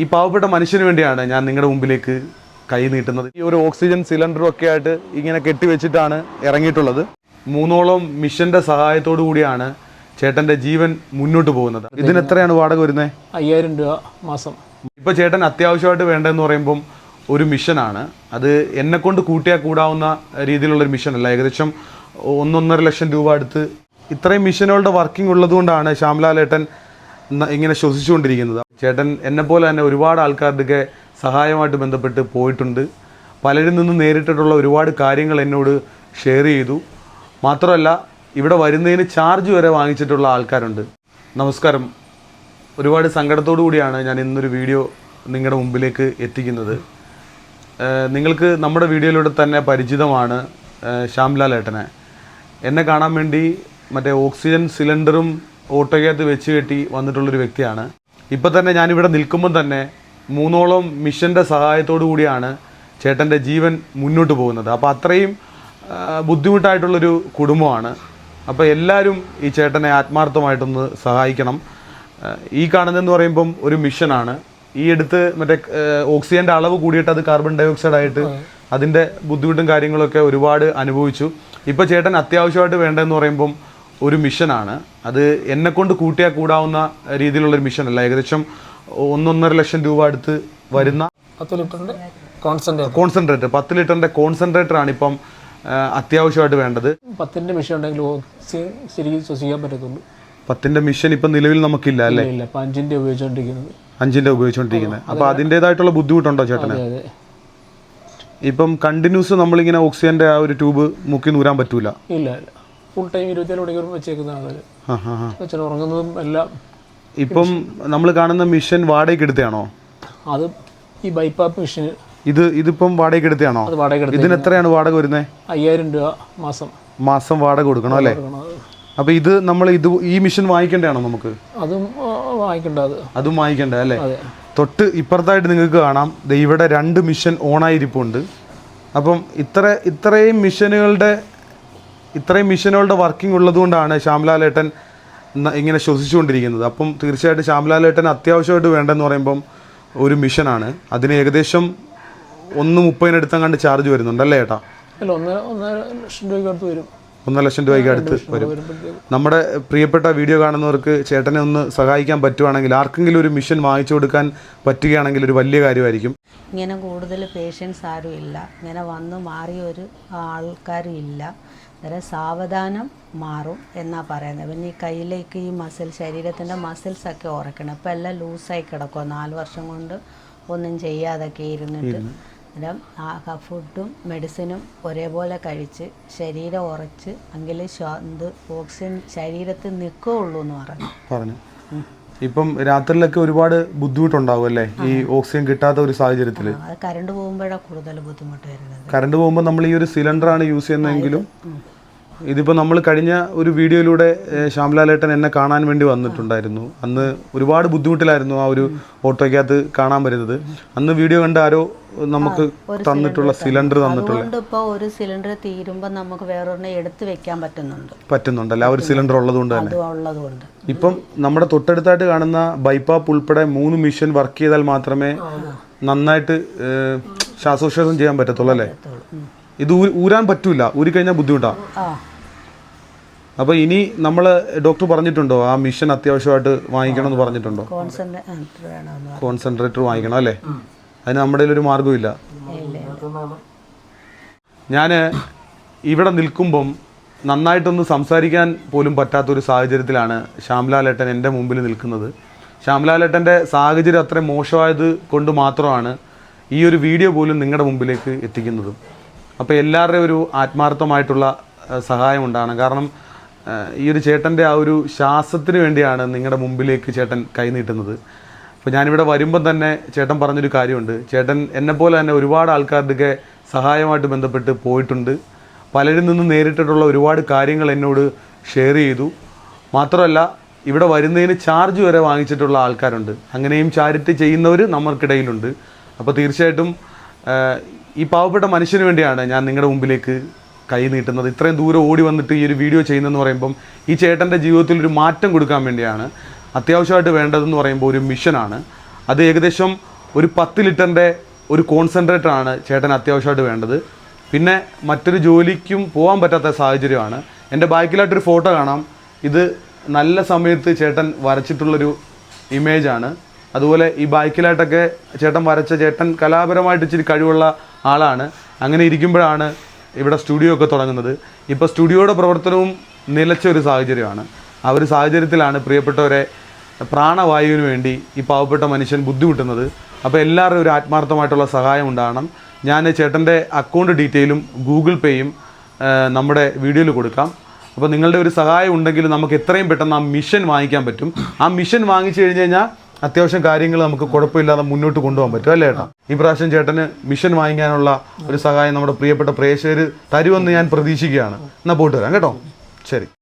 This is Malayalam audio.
ഈ പാവപ്പെട്ട മനുഷ്യന് വേണ്ടിയാണ് ഞാൻ നിങ്ങളുടെ മുമ്പിലേക്ക് കൈ നീട്ടുന്നത്. ഈ ഒരു ഓക്സിജൻ സിലിണ്ടറും ഒക്കെ ആയിട്ട് ഇങ്ങനെ കെട്ടിവെച്ചിട്ടാണ് ഇറങ്ങിയിട്ടുള്ളത്. മൂന്നോളം മിഷന്റെ സഹായത്തോടു കൂടിയാണ് ചേട്ടന്റെ ജീവൻ മുന്നോട്ട് പോകുന്നത്. ഇതിന് എത്രയാണ് വാടക വരുന്നത് അയ്യായിരം രൂപ മാസം. ഇപ്പൊ ചേട്ടൻ അത്യാവശ്യമായിട്ട് വേണ്ടതെന്ന് പറയുമ്പം ഒരു മിഷനാണ്. അത് എന്നെ കൊണ്ട് കൂട്ടിയാൽ കൂടാവുന്ന രീതിയിലുള്ള ഒരു മിഷൻ അല്ല ഏകദേശം ഒന്നൊന്നര ലക്ഷം രൂപ അടുത്ത് ഇത്രയും മിഷനുകളുടെ വർക്കിംഗ് ഉള്ളതുകൊണ്ടാണ് ശ്യാംലാലേട്ടൻ ഇങ്ങനെ ശ്വസിച്ചുകൊണ്ടിരിക്കുന്നത്. ചേട്ടൻ പോലെ തന്നെ ഒരുപാട് ആൾക്കാരുടെയൊക്കെ സഹായമായിട്ട് ബന്ധപ്പെട്ട് പോയിട്ടുണ്ട്. പലരിൽ നിന്നും നേരിട്ടിട്ടുള്ള ഒരുപാട് കാര്യങ്ങൾ എന്നോട് ഷെയർ ചെയ്തു. മാത്രമല്ല ഇവിടെ വരുന്നതിന് ചാർജ് വരെ വാങ്ങിച്ചിട്ടുള്ള ആൾക്കാരുണ്ട്. നമസ്കാരം. ഒരുപാട് സങ്കടത്തോടു കൂടിയാണ് ഞാൻ ഇന്നൊരു വീഡിയോ നിങ്ങളുടെ മുമ്പിലേക്ക് എത്തിക്കുന്നത്. നിങ്ങൾക്ക് നമ്മുടെ വീഡിയോയിലൂടെ തന്നെ പരിചിതമാണ് ശ്യാംലാൽ ഏട്ടനെ. എന്നെ കാണാൻ വേണ്ടി മറ്റേ ഓക്സിജൻ സിലിണ്ടറും ഓട്ടോയ്ക്കകത്ത് വെച്ച് കെട്ടി വന്നിട്ടുള്ളൊരു വ്യക്തിയാണ്. ഇപ്പം തന്നെ ഞാനിവിടെ നിൽക്കുമ്പോൾ തന്നെ മൂന്നോളം മിഷന്റെ സഹായത്തോടു കൂടിയാണ് ചേട്ടന്റെ ജീവൻ മുന്നോട്ട് പോകുന്നത്. അപ്പോൾ അത്രയും ബുദ്ധിമുട്ടായിട്ടുള്ളൊരു കുടുംബമാണ്. അപ്പോൾ എല്ലാവരും ഈ ചേട്ടനെ ആത്മാർത്ഥമായിട്ടൊന്ന് സഹായിക്കണം. ഈ കാണുന്നതെന്ന് പറയുമ്പം ഒരു മിഷനാണ്. ഈ അടുത്ത് മറ്റേ ഓക്സിജന്റെ അളവ് കൂടിയിട്ട് അത് കാർബൺ ഡൈ ഓക്സൈഡ് ആയിട്ട് അതിന്റെ ബുദ്ധിമുട്ടും കാര്യങ്ങളൊക്കെ ഒരുപാട് അനുഭവിച്ചു. ഇപ്പോൾ ചേട്ടൻ അത്യാവശ്യമായിട്ട് വേണ്ടതെന്ന് പറയുമ്പം ഒരു മിഷനാണ്. അത് എന്നെ കൊണ്ട് കൂട്ടിയാൽ കൂടാവുന്ന രീതിയിലുള്ള ഒരു മിഷൻ അല്ല ഏകദേശം ഒന്നൊന്നര ലക്ഷം രൂപ അടുത്ത് വരുന്ന പത്ത് ലിറ്ററിന്റെ കോൺസെൻട്രേറ്റ് കോൺസെൻട്രേറ്റർ. പത്ത് ലിറ്ററിന്റെ കോൺസെൻട്രേറ്റർ ആണ് ഇപ്പം അത്യാവശ്യമായിട്ട് വേണ്ടത്. പത്തിന്റെ മിഷൻ ഉണ്ടെങ്കിൽ ഓക്സിജൻ ശരിക്കും ശ്വസിക്കാൻ പറ്റത്തുള്ളൂ. പത്തിന്റെ മിഷൻ ഇപ്പം നിലവിൽ നമുക്കില്ല അല്ലേ? അഞ്ചിന്റെ ഉപയോഗിച്ചോണ്ടിരിക്കുന്നത്. അഞ്ചിന്റെ ഉപയോഗിച്ചുകൊണ്ടിരിക്കുന്നത് അഞ്ചിന്റെ ഉപയോഗിച്ചുകൊണ്ടിരിക്കുന്നത് അപ്പൊ അതിന്റേതായിട്ടുള്ള ബുദ്ധിമുട്ടുണ്ടോ ചേട്ടന്? അതെ അതെ. ഇപ്പം കണ്ടിന്യൂസ് നമ്മളിങ്ങനെ ഓക്സിജന്റെ ആ ഒരു ട്യൂബ് മുക്കി നൂരാൻ പറ്റൂല. ഇല്ല ഇല്ല. ഫുൾ ടൈം ഇരുപത്തിനാല് മണിക്കൂർ വെച്ചേക്കുന്നതാണ് അത് ആ, ആ, ആ. അച്ഛൻ ഉറങ്ങുന്നതും എല്ലാം ഇപ്പം നമ്മൾ കാണുന്ന മിഷൻ വാടകയ്ക്ക് എടുത്തയാണോ? അത് ഈ ബൈപ്പാപ്പ് മിഷൻ ഇത് ഇതിപ്പം വാടകയ്ക്ക് എടുത്തയാണോ? ഇതിന് എത്രയാണ് വാടക വരുന്നത് അയ്യായിരം രൂപ മാസം. മാസം വാടക കൊടുക്കണം അല്ലേ? അപ്പൊ ഇത് നമ്മൾ ഇത് ഈ മിഷൻ വാങ്ങിക്കേണ്ടതാണോ നമുക്ക്? അതും വാങ്ങിക്കേണ്ട അത്. വാങ്ങിക്കേണ്ട അല്ലേ? തൊട്ട് ഇപ്പുറത്തായിട്ട് നിങ്ങൾക്ക് കാണാം. ഇവിടെ രണ്ട് മിഷൻ ഓണായിരിപ്പുണ്ട് അപ്പം ഇത്ര ഇത്രയും മിഷനുകളുടെ ഇത്രയും മിഷനുകളുടെ വർക്കിംഗ് ഉള്ളതുകൊണ്ടാണ് ശ്യാംലാലേട്ടൻ ഇങ്ങനെ ശ്വസിച്ചുകൊണ്ടിരിക്കുന്നത്. അപ്പം തീർച്ചയായിട്ടും ശ്യാംലാലേട്ടൻ അത്യാവശ്യമായിട്ട് വേണ്ടെന്ന് പറയുമ്പം ഒരു മിഷനാണ്. അതിന് ഏകദേശം ഒന്ന് മുപ്പതിനടുത്ത് കണ്ട് ചാർജ് വരുന്നുണ്ട് അല്ലേ ഏട്ടാ? അല്ല ഒന്നര ഒന്നര ലക്ഷം രൂപയ്ക്ക് അടുത്ത് വരും. ഒന്നര ലക്ഷം രൂപയ്ക്ക് അടുത്ത് വരും. നമ്മുടെ പ്രിയപ്പെട്ട വീഡിയോ കാണുന്നവർക്ക് ചേട്ടനെ ഒന്ന് സഹായിക്കാൻ പറ്റുവാണെങ്കിൽ ആർക്കെങ്കിലും ഒരു മിഷൻ വാങ്ങിച്ചു കൊടുക്കാൻ പറ്റുകയാണെങ്കിൽ ഒരു വലിയ കാര്യമായിരിക്കും. ഇങ്ങനെ കൂടുതൽ പേഷ്യൻസ് ആരും ഇല്ല. ഇങ്ങനെ വന്ന് മാറിയ ഒരു ആൾക്കാരും ഇല്ല. അന്നേരം സാവധാനം മാറും എന്നാ പറയുന്നത്. പിന്നെ ഈ കയ്യിലേക്ക് ഈ മസിൽ ശരീരത്തിന്റെ മസിൽസൊക്കെ ഉറക്കണം. ഇപ്പം എല്ലാം ലൂസായി കിടക്കും നാല് വർഷം കൊണ്ട് ഒന്നും ചെയ്യാതൊക്കെ ഇരുന്നിട്ട്. അന്നേരം ആ ഫുഡും മെഡിസിനും ഒരേപോലെ കഴിച്ച് ശരീരം ഉറച്ച് എങ്കിലേ ശ്വാ ഇത് ഓക്സിജൻ ശരീരത്തിൽ നിൽക്കുകയുള്ളൂ എന്ന് പറഞ്ഞു. പറഞ്ഞു. ഇപ്പം രാത്രിയിലൊക്കെ ഒരുപാട് ബുദ്ധിമുട്ടുണ്ടാവും അല്ലേ? ഈ ഓക്സിജൻ കിട്ടാത്ത ഒരു സാഹചര്യത്തിൽ. കറണ്ട് പോകുമ്പോഴാണ് കൂടുതൽ ബുദ്ധിമുട്ട് വരുന്നത്. കറണ്ട് പോകുമ്പോൾ നമ്മൾ ഈ ഒരു സിലിണ്ടർ ആണ് യൂസ് ചെയ്യുന്നതെങ്കിലും ഇതിപ്പോൾ നമ്മൾ കഴിഞ്ഞ ഒരു വീഡിയോയിലൂടെ ശ്യാംലാലേട്ടൻ എന്നെ കാണാൻ വേണ്ടി വന്നിട്ടുണ്ടായിരുന്നു. അന്ന് ഒരുപാട് ബുദ്ധിമുട്ടിലായിരുന്നു ആ ഒരു ഓട്ടോയ്ക്കകത്ത് കാണാൻ വരുന്നത്. അന്ന് വീഡിയോ കണ്ട് ആരോ നമുക്ക് തന്നിട്ടുള്ള സിലിണ്ടർ തന്നിട്ടുള്ള ഇപ്പോൾ ഒരു സിലിണ്ടർ തീരുമ്പോൾ നമുക്ക് വേറൊരെണ്ണം എടുത്തു വെക്കാൻ പറ്റുന്നുണ്ട്. പറ്റുന്നുണ്ടല്ലേ? ആ ഒരു സിലിണ്ടർ ഉള്ളതുകൊണ്ട് തന്നെ. ഉള്ളതുകൊണ്ട്. ഇപ്പം നമ്മുടെ തൊട്ടടുത്തായിട്ട് കാണുന്ന ബൈപ്പാപ്പ് ഉൾപ്പെടെ മൂന്ന് മിഷൻ വർക്ക് ചെയ്താൽ മാത്രമേ നന്നായിട്ട് ശ്വാസോച്ഛ്വാസം ചെയ്യാൻ പറ്റത്തുള്ളൂ അല്ലേ? ഇത് ഊരാൻ പറ്റൂല. ഊരി കഴിഞ്ഞാൽ ബുദ്ധിമുട്ടാ ആ അപ്പൊ ഇനി നമ്മൾ ഡോക്ടർ പറഞ്ഞിട്ടുണ്ടോ? ആ മിഷൻ അത്യാവശ്യമായിട്ട് വാങ്ങിക്കണം എന്ന് പറഞ്ഞിട്ടുണ്ടോ. കോൺസെൻട്രേറ്റർ വാങ്ങിക്കണം അല്ലേ? അതിന് നമ്മുടെ ഒരു മാർഗമില്ല. ഞാൻ ഇവിടെ നിൽക്കുമ്പം നന്നായിട്ടൊന്ന് സംസാരിക്കാൻ പോലും പറ്റാത്തൊരു സാഹചര്യത്തിലാണ് ശ്യാംലാലേട്ടൻ എന്റെ മുമ്പിൽ നിൽക്കുന്നത്. ശ്യാംലാലേട്ടന്റെ സാഹചര്യം അത്രയും മോശമായത് കൊണ്ട് മാത്രമാണ് ഈ ഒരു വീഡിയോ പോലും നിങ്ങളുടെ മുമ്പിലേക്ക് എത്തിക്കുന്നതും. അപ്പോൾ എല്ലാവരുടെയും ഒരു ആത്മാർത്ഥമായിട്ടുള്ള സഹായം ഉണ്ടാകണം. കാരണം ഈ ഒരു ചേട്ടന്റെ ആ ഒരു ശ്വാസത്തിന് വേണ്ടിയാണ് നിങ്ങളുടെ മുമ്പിലേക്ക് ചേട്ടൻ കൈനീട്ടുന്നത് അപ്പോൾ ഞാനിവിടെ വരുമ്പം തന്നെ ചേട്ടൻ പറഞ്ഞൊരു കാര്യമുണ്ട്. ചേട്ടൻ എന്നെപ്പോലെ തന്നെ ഒരുപാട് ആൾക്കാരുടെയൊക്കെ സഹായമായിട്ട് ബന്ധപ്പെട്ട് പോയിട്ടുണ്ട്. പലരിൽ നിന്നും നേരിട്ടിട്ടുള്ള ഒരുപാട് കാര്യങ്ങൾ എന്നോട് ഷെയർ ചെയ്തു. മാത്രമല്ല ഇവിടെ വരുന്നതിന് ചാർജ് വരെ വാങ്ങിച്ചിട്ടുള്ള ആൾക്കാരുണ്ട്. അങ്ങനെയും ചാരിറ്റി ചെയ്യുന്നവർ നമ്മൾക്കിടയിലുണ്ട്. അപ്പോൾ തീർച്ചയായിട്ടും ഈ പാവപ്പെട്ട മനുഷ്യന് വേണ്ടിയാണ് ഞാൻ നിങ്ങളുടെ മുമ്പിലേക്ക് കൈ നീട്ടുന്നത്. ഇത്രയും ദൂരം ഓടി വന്നിട്ട് ഈ ഒരു വീഡിയോ ചെയ്യുന്നതെന്ന് പറയുമ്പം ഈ ചേട്ടന്റെ ജീവിതത്തിൽ ഒരു മാറ്റം കൊടുക്കാൻ വേണ്ടിയാണ് അത്യാവശ്യമായിട്ട് വേണ്ടതെന്ന് പറയുമ്പോൾ ഒരു മിഷനാണ് അത് ഏകദേശം ഒരു പത്ത് ലിറ്ററിന്റെ ഒരു കോൺസെൻട്രേറ്റർ ആണ് ചേട്ടൻ അത്യാവശ്യമായിട്ട് വേണ്ടത്. പിന്നെ മറ്റൊരു ജോലിക്കും പോകാൻ പറ്റാത്ത സാഹചര്യമാണ്. എന്റെ ബാക്കിലായിട്ടൊരു ഫോട്ടോ കാണാം. ഇത് നല്ല സമയത്ത് ചേട്ടൻ വരച്ചിട്ടുള്ളൊരു ഇമേജാണ് അതുപോലെ ഈ ബൈക്കിലായിട്ടൊക്കെ ചേട്ടൻ വരച്ച ചേട്ടൻ കലാപരമായിട്ട് ഇച്ചിരി കഴിവുള്ള ആളാണ്. അങ്ങനെ ഇരിക്കുമ്പോഴാണ് ഇവിടെ സ്റ്റുഡിയോ ഒക്കെ തുടങ്ങുന്നത്. ഇപ്പോൾ സ്റ്റുഡിയോയുടെ പ്രവർത്തനവും നിലച്ച ഒരു സാഹചര്യമാണ്. ആ ഒരു സാഹചര്യത്തിലാണ് പ്രിയപ്പെട്ടവരെ പ്രാണവായുവിന് വേണ്ടി ഈ പാവപ്പെട്ട മനുഷ്യൻ ബുദ്ധിമുട്ടുന്നത്. അപ്പോൾ എല്ലാവരും ഒരു ആത്മാർത്ഥമായിട്ടുള്ള സഹായം ഉണ്ടാകണം. ഞാൻ ചേട്ടന്റെ അക്കൗണ്ട് ഡീറ്റെയിലും ഗൂഗിൾ പേയും നമ്മുടെ വീഡിയോയിൽ കൊടുക്കാം. അപ്പോൾ നിങ്ങളുടെ ഒരു സഹായം ഉണ്ടെങ്കിൽ നമുക്ക് എത്രയും പെട്ടെന്ന് ആ മിഷൻ വാങ്ങിക്കാൻ പറ്റും. ആ മിഷൻ വാങ്ങിച്ചു കഴിഞ്ഞ് കഴിഞ്ഞാൽ അത്യാവശ്യം കാര്യങ്ങൾ നമുക്ക് കുഴപ്പമില്ലാതെ മുന്നോട്ട് കൊണ്ടുപോകാൻ പറ്റും അല്ലേ ഏട്ടാ? ഈ പ്രാവശ്യം ചേട്ടന് മിഷൻ വാങ്ങിക്കാനുള്ള ഒരു സഹായം നമ്മുടെ പ്രിയപ്പെട്ട പ്രേക്ഷകർ തരുമെന്ന് ഞാൻ പ്രതീക്ഷിക്കുകയാണ്. എന്നാൽ പോയിട്ട് വരാം കേട്ടോ? ശരി.